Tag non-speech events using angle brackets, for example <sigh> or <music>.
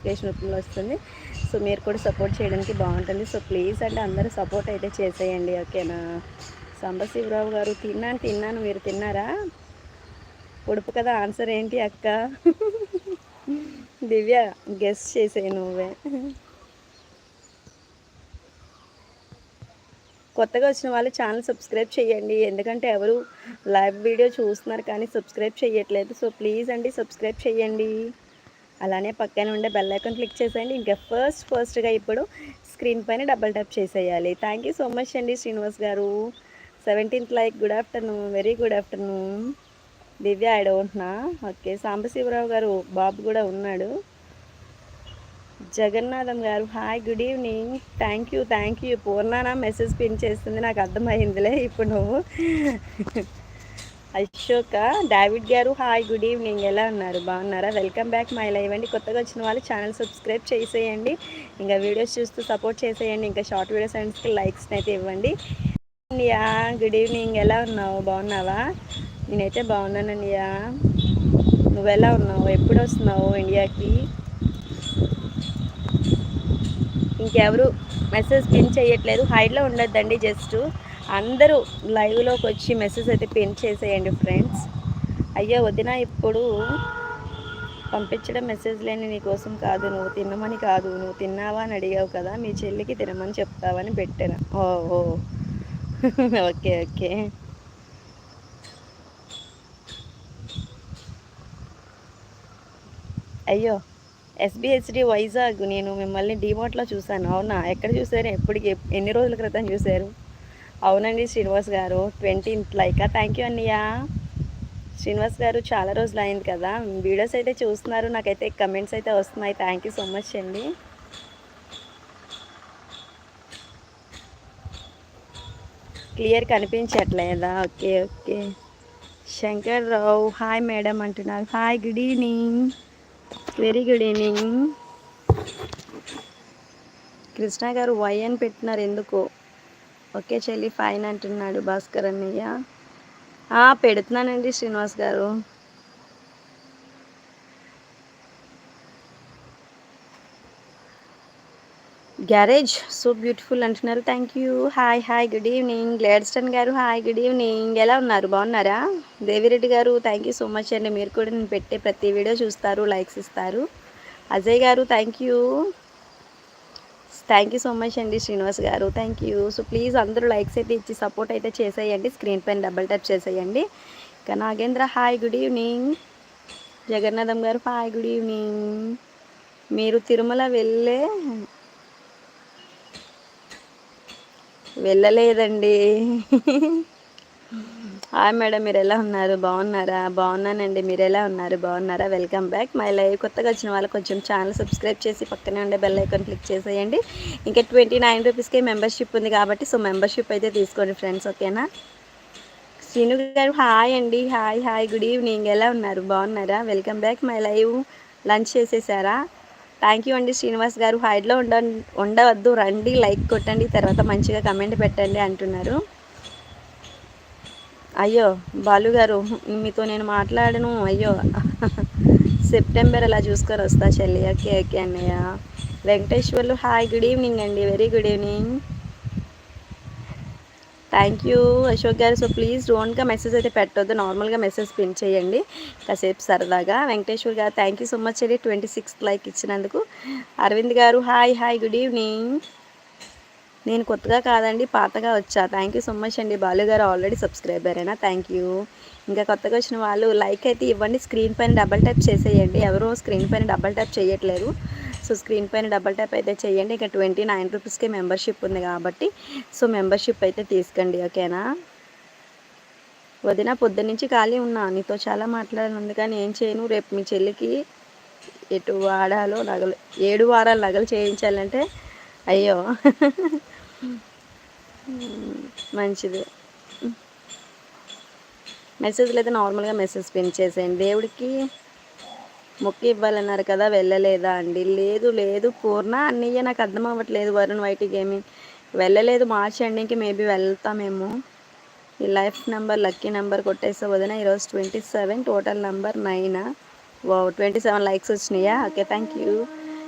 Notification రూపంలో వస్తుంది. So మీరు కూడా సపోర్ట్ చేయడానికి బాగుంటుంది. సో ప్లీజ్ అంటే అందరూ సపోర్ట్ అయితే చేసేయండి ఓకేనా? సాంబశివరావు గారు తిన్నాను తిన్నాను. మీరు తిన్నారా? ఉడుపు కదా ఆన్సర్ ఏంటి అక్క? దివ్య గెస్ట్ చేసాయి నువ్వే. కొత్తగా వచ్చిన వాళ్ళు ఛానల్ సబ్స్క్రైబ్ చేయండి. ఎందుకంటే ఎవరు లైవ్ వీడియో చూస్తున్నారు కానీ సబ్స్క్రైబ్ చేయట్లేదు. సో ప్లీజ్ అండి సబ్స్క్రైబ్ చేయండి. అలానే పక్కన ఉండే బెల్ ఐకాన్ క్లిక్ చేసేయండి. ఇంకా ఫస్ట్ ఫస్ట్గా ఇప్పుడు స్క్రీన్ పైన డబల్ ట్యాప్ చేసేయాలి. థ్యాంక్ యూ సో మచ్ అండి శ్రీనివాస్ గారు. Seventeenth like good afternoon very good afternoon Divya I don't నా ఓకే సాంబశివరావు గారు బాబు కూడా ఉన్నాడు. జగన్నాథం గారు hi good evening thank you thank you పూర్ణానా message pin చేస్తుంది నాకు అర్థమైందిలే. ఇప్పుడు నువ్వు అశోక డావిడ్ గారు హాయ్ గుడ్ ఈవినింగ్. ఎలా ఉన్నారు? బాగున్నారా? వెల్కమ్ బ్యాక్ మై లైవ్ అండి. కొత్తగా వచ్చిన వాళ్ళు ఛానల్ సబ్స్క్రైబ్ చేసేయండి. ఇంకా వీడియోస్ చూస్తూ సపోర్ట్ చేసేయండి. ఇంకా షార్ట్ వీడియోస్ అండ్స్కి లైక్స్ అయితే ఇవ్వండి. Yeah good evening. ఎలా ఉన్నావు? బాగున్నావా? నేనైతే బాగున్నానన్నయ్యా నువ్వు ఎలా ఉన్నావు? ఎప్పుడు వస్తున్నావు ఇండియాకి? ఇంకెవరు మెసేజ్ పిన్ చేయట్లేదు. హైడ్లో ఉండొద్దండి జస్ట్. అందరూ లైవ్లోకి వచ్చి మెసేజ్ అయితే పిన్ చేసేయండి ఫ్రెండ్స్ అయ్యా వదిన ఇప్పుడు పంపించడం మెసేజ్ లేని నీకోసం కాదు నువ్వు తినమని కాదు నువ్వు తిన్నావా అని అడిగావు కదా మీ చెల్లికి తినమని చెప్తావని పెట్టాను. ఓ <laughs> ఓకే ఓకే. అయ్యో ఎస్బిహెచ్డి వైజాగ్ నేను మిమ్మల్ని డిమార్ట్లో చూశాను. అవునా? ఎక్కడ చూసారు ఎప్పటికి ఎన్ని రోజుల క్రితం చూశారు? అవునండి శ్రీనివాస్ గారు. Twentieth Lyca? థ్యాంక్ యూ అన్నయ్యా. శ్రీనివాస్ గారు చాలా రోజులు అయింది కదా. వీడియోస్ అయితే చూస్తున్నారు. నాకైతే కమెంట్స్ అయితే వస్తున్నాయి. థ్యాంక్ యూ సో మచ్ అండి. క్లియర్ కనిపించట్లేదా? Okay okay Shankar Rao hi madam అంటున్నారు. Hi good evening very good evening Krishna గారు వై అని పెట్టినారు ఎందుకు? ఓకే చెల్లి ఫైన్ అంటున్నాడు భాస్కర్ అన్నయ్య. పెడుతున్నానండి శ్రీనివాస్ గారు. గ్యారేజ్ సో బ్యూటిఫుల్ అంటున్నారు. Thank you. Hi hi good evening. Gladstone గారు హాయ్ గుడ్ ఈవినింగ్. ఎలా ఉన్నారు? బాగున్నారా? దేవిరెడ్డి గారు థ్యాంక్ యూ సో మచ్ అండి. మీరు కూడా నేను పెట్టే ప్రతి వీడియో చూస్తారు లైక్స్ ఇస్తారు. అజయ్ గారు thank you. Thank you so much అండి శ్రీనివాస్ గారు. థ్యాంక్ యూ సో ప్లీజ్ అందరూ లైక్స్ అయితే ఇచ్చి సపోర్ట్ అయితే చేసేయండి. స్క్రీన్ పైన డబల్ టచ్ చేసేయండి. ఇక Nagendra hi good evening Jagannatham గారు హాయ్ గుడ్ ఈవినింగ్ మీరు తిరుమల వెళ్ళే వెళ్ళలేదండి. హాయ్ మేడం మీరు ఎలా ఉన్నారు? బాగున్నారా? బాగున్నానండి మీరు ఎలా ఉన్నారు? బాగున్నారా? Welcome back. మై లైవ్ కొత్తగా వచ్చిన వాళ్ళు కొంచెం ఛానల్ సబ్స్క్రైబ్ చేసి పక్కనే ఉండే బెల్ ఐకాన్ క్లిక్ చేసేయండి. ఇంకా ట్వంటీ నైన్ రూపీస్కే మెంబర్షిప్ ఉంది కాబట్టి సో మెంబర్షిప్ అయితే తీసుకోండి ఫ్రెండ్స్ ఓకేనా? శ్రీను గారు హాయ్ అండి. Hi hi. Good evening. ఎలా ఉన్నారు? బాగున్నారా? Welcome back. My live lunch చేసేసారా? Thank you అండి శ్రీనివాస్ గారు. హైడ్లో ఉండ ఉండవద్దు. రండి లైక్ కొట్టండి. తర్వాత మంచిగా కమెంట్ పెట్టండి అంటున్నారు. అయ్యో బాలు గారు మీతో నేను మాట్లాడను. అయ్యో సెప్టెంబర్ అలా చూసుకొని వస్తా చెల్లి. ఓకే ఓకే అన్నయ్య. వెంకటేశ్వర్లు హాయ్ గుడ్ ఈవినింగ్ అండి. Very good evening. Thank you. Ashok గారు సో ప్లీజ్ డోంట్గా మెసేజ్ అయితే పెట్టొద్దు. నార్మల్గా మెసేజ్ పిన్ చేయండి. కాసేపు సరదాగా. వెంకటేశ్వర్ గారు థ్యాంక్ యూ సో మచ్ అండి. ట్వంటీ సిక్స్త్ లైక్ ఇచ్చినందుకు. అరవింద్ గారు హాయ్ హాయ్ గుడ్ ఈవినింగ్. నేను కొత్తగా కాదండి పాతగా వచ్చా. థ్యాంక్ యూ సో మచ్ అండి. బాలు గారు ఆల్రెడీ సబ్స్క్రైబర్ అయినా థ్యాంక్ యూ ఇంకా కొత్తగా వచ్చిన వాళ్ళు లైక్ అయితే ఇవ్వండి. స్క్రీన్ పైన డబల్ ట్యాప్ చేసేయండి. ఎవరో స్క్రీన్ పైన డబల్ ట్యాప్ చేయట్లేదు సో స్క్రీన్ పైన డబల్ ట్యాప్ అయితే చేయండి. ఇక ట్వంటీ నైన్ రూపీస్కి మెంబర్షిప్ ఉంది కాబట్టి సో మెంబర్షిప్ అయితే తీసుకోండి ఓకేనా వదిన పొద్దు నుంచి ఖాళీ ఉన్నా. నీతో చాలా మాట్లాడాలి ఉంది కానీ ఏం చేయను? రేపు మీ చెల్లికి ఎటు వాడాలో నగలు ఏడు వారాలు నగలు చేయించాలంటే అయ్యో. మంచిది. మెసేజ్లు అయితే నార్మల్గా మెసేజ్ పిన్ చేసేయండి. దేవుడికి మొక్కి ఇవ్వాలన్నారు కదా వెళ్ళలేదా అండి? లేదు లేదు పూర్ణ అన్నయ్య నాకు అర్థం అవ్వట్లేదు. వరుణ్ వైట్ గేమింగ్ వెళ్ళలేదు మార్చి ఎండింగ్కి మేబీ వెళ్తామేమో. ఈ లైఫ్ నెంబర్ లక్కీ నెంబర్ కొట్టేసా వదిన ఈరోజు twenty seven total number nine. వా ట్వంటీ సెవెన్ లైక్స్ వచ్చినాయా? Okay thank you.